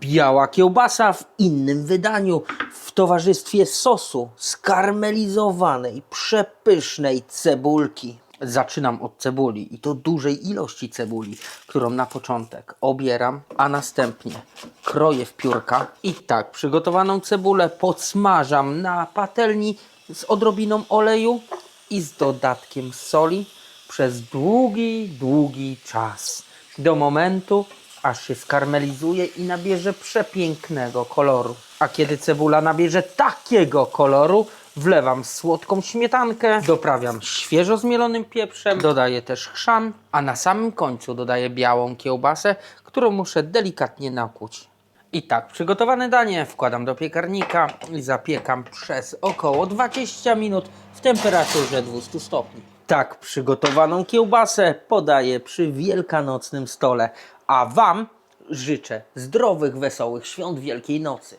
Biała kiełbasa w innym wydaniu, w towarzystwie sosu skarmelizowanej, przepysznej cebulki. Zaczynam od cebuli i to dużej ilości cebuli, którą na początek obieram, a następnie kroję w piórka i tak przygotowaną cebulę podsmażam na patelni z odrobiną oleju i z dodatkiem soli przez długi, długi czas. Do momentu, aż się skarmelizuje i nabierze przepięknego koloru. A kiedy cebula nabierze takiego koloru, wlewam słodką śmietankę, doprawiam świeżo zmielonym pieprzem, dodaję też chrzan, a na samym końcu dodaję białą kiełbasę, którą muszę delikatnie nakłuć. I tak, przygotowane danie wkładam do piekarnika i zapiekam przez około 20 minut w temperaturze 200 stopni. Tak, przygotowaną kiełbasę podaję przy wielkanocnym stole, a Wam życzę zdrowych, wesołych świąt Wielkiej Nocy.